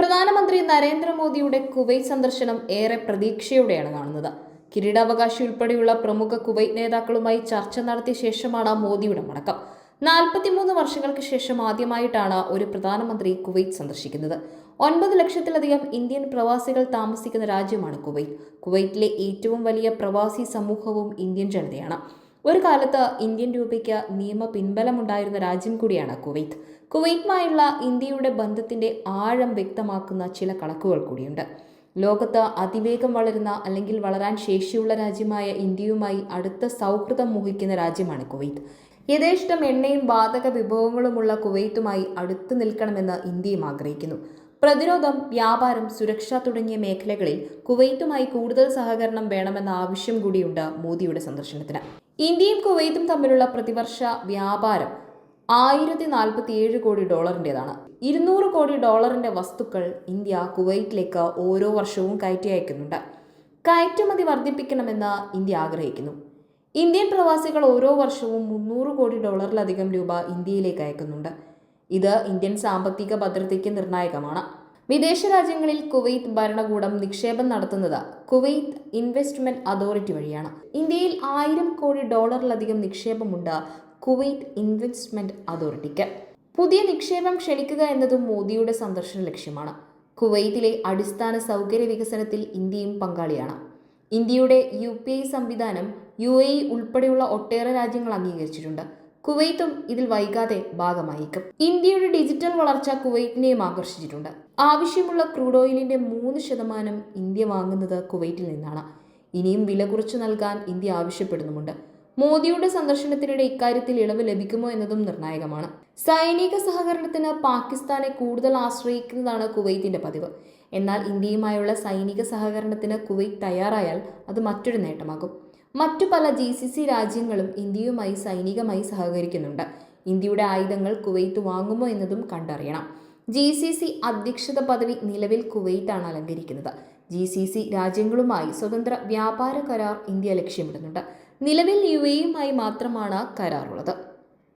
പ്രധാനമന്ത്രി നരേന്ദ്രമോദിയുടെ കുവൈറ്റ് സന്ദർശനം ഏറെ പ്രതീക്ഷയോടെയാണ് കാണുന്നത്. കിരീടാവകാശി ഉൾപ്പെടെയുള്ള പ്രമുഖ കുവൈറ്റ് നേതാക്കളുമായി ചർച്ച നടത്തിയ ശേഷമാണ് മോദിയുടെ മടക്കം. നാൽപ്പത്തിമൂന്ന് വർഷങ്ങൾക്ക് ശേഷം ആദ്യമായിട്ടാണ് ഒരു പ്രധാനമന്ത്രി കുവൈറ്റ് സന്ദർശിക്കുന്നത്. ഒൻപത് ലക്ഷത്തിലധികം ഇന്ത്യൻ പ്രവാസികൾ താമസിക്കുന്ന രാജ്യമാണ് കുവൈറ്റ്. കുവൈറ്റിലെ ഏറ്റവും വലിയ പ്രവാസി സമൂഹവും ഇന്ത്യൻ ജനതയാണ്. ഒരു കാലത്ത് ഇന്ത്യൻ രൂപയ്ക്ക് നിയമ പിൻബലമുണ്ടായിരുന്ന രാജ്യം കൂടിയാണ് കുവൈത്ത്. കുവൈറ്റുമായുള്ള ഇന്ത്യയുടെ ബന്ധത്തിന്റെ ആഴം വ്യക്തമാക്കുന്ന ചില കണക്കുകൾ കൂടിയുണ്ട്. ലോകത്ത് അതിവേഗം വളരുന്ന അല്ലെങ്കിൽ വളരാൻ ശേഷിയുള്ള രാജ്യമായ ഇന്ത്യയുമായി അടുത്ത സൗഹൃദം മുഹിക്കുന്ന രാജ്യമാണ് കുവൈത്ത്. യഥേഷ്ടം എണ്ണയും വാതക വിഭവങ്ങളുമുള്ള കുവൈത്തുമായി അടുത്തു നിൽക്കണമെന്ന് ഇന്ത്യയും ആഗ്രഹിക്കുന്നു. പ്രതിരോധം വ്യാപാരം സുരക്ഷ തുടങ്ങിയ മേഖലകളിൽ കുവൈറ്റുമായി കൂടുതൽ സഹകരണം വേണമെന്ന ആവശ്യം കൂടിയുണ്ട് മോദിയുടെ സന്ദർശനത്തിന്. ഇന്ത്യയും കുവൈത്തും തമ്മിലുള്ള പ്രതിവർഷ വ്യാപാരം ആയിരത്തി നാൽപ്പത്തി ഏഴ് കോടി ഡോളറിന്റെതാണ്. ഇരുന്നൂറ് കോടി ഡോളറിന്റെ വസ്തുക്കൾ ഇന്ത്യ കുവൈറ്റിലേക്ക് ഓരോ വർഷവും കയറ്റി അയക്കുന്നുണ്ട്. കയറ്റുമതി വർദ്ധിപ്പിക്കണമെന്ന് ഇന്ത്യ ആഗ്രഹിക്കുന്നു. ഇന്ത്യൻ പ്രവാസികൾ ഓരോ വർഷവും മുന്നൂറ് കോടി ഡോളറിലധികം രൂപ ഇന്ത്യയിലേക്ക് അയക്കുന്നുണ്ട്. ഇത് ഇന്ത്യൻ സാമ്പത്തിക ഭദ്രതയ്ക്ക് നിർണായകമാണ്. വിദേശ രാജ്യങ്ങളിൽ കുവൈത്ത് ഭരണകൂടം നിക്ഷേപം നടത്തുന്നത് കുവൈത്ത് ഇൻവെസ്റ്റ്മെന്റ് അതോറിറ്റി വഴിയാണ്. ഇന്ത്യയിൽ ആയിരം കോടി ഡോളറിലധികം നിക്ഷേപമുണ്ട് കുവൈത്ത് ഇൻവെസ്റ്റ്മെന്റ് അതോറിറ്റിക്ക്. പുതിയ നിക്ഷേപം ക്ഷണിക്കുക എന്നതും മോദിയുടെ സന്ദർശന ലക്ഷ്യമാണ്. കുവൈത്തിലെ അടിസ്ഥാന സൗകര്യ വികസനത്തിൽ ഇന്ത്യയും പങ്കാളിയാണ്. ഇന്ത്യയുടെ യു പി ഐ സംവിധാനം യു എ ഉൾപ്പെടെയുള്ള ഒട്ടേറെ രാജ്യങ്ങൾ അംഗീകരിച്ചിട്ടുണ്ട്. കുവൈത്തും ഇതിൽ വൈകാതെ ഭാഗമായേക്കും. ഇന്ത്യയുടെ ഡിജിറ്റൽ വളർച്ച കുവൈറ്റിനെയും ആകർഷിച്ചിട്ടുണ്ട്. ആവശ്യമുള്ള ക്രൂഡ് ഓയിലിന്റെ മൂന്ന് ശതമാനം ഇന്ത്യ വാങ്ങുന്നത് കുവൈറ്റിൽ നിന്നാണ്. ഇനിയും വില കുറച്ചു നൽകാൻ ഇന്ത്യ ആവശ്യപ്പെടുന്നുമുണ്ട്. മോദിയുടെ സന്ദർശനത്തിനിടെ ഇക്കാര്യത്തിൽ ഇളവ് ലഭിക്കുമോ എന്നതും നിർണായകമാണ്. സൈനിക സഹകരണത്തിന് പാകിസ്ഥാനെ കൂടുതൽ ആശ്രയിക്കുന്നതാണ് കുവൈത്തിന്റെ പതിവ്. എന്നാൽ ഇന്ത്യയുമായുള്ള സൈനിക സഹകരണത്തിന് കുവൈറ്റ് തയ്യാറായാൽ അത് മറ്റൊരു നേട്ടമാകും. മറ്റു പല ജി സി സി രാജ്യങ്ങളും ഇന്ത്യയുമായി സൈനികമായി സഹകരിക്കുന്നുണ്ട്. ഇന്ത്യയുടെ ആയുധങ്ങൾ കുവൈത്ത് വാങ്ങുമോ എന്നതും കണ്ടറിയണം. ജി സി സി അധ്യക്ഷത പദവി നിലവിൽ കുവൈത്താണ് അലങ്കരിക്കുന്നത്. ജി സി സി രാജ്യങ്ങളുമായി സ്വതന്ത്ര വ്യാപാര കരാർ ഇന്ത്യ ലക്ഷ്യമിടുന്നുണ്ട്. നിലവിൽ യു എയുമായി മാത്രമാണ് കരാറുള്ളത്.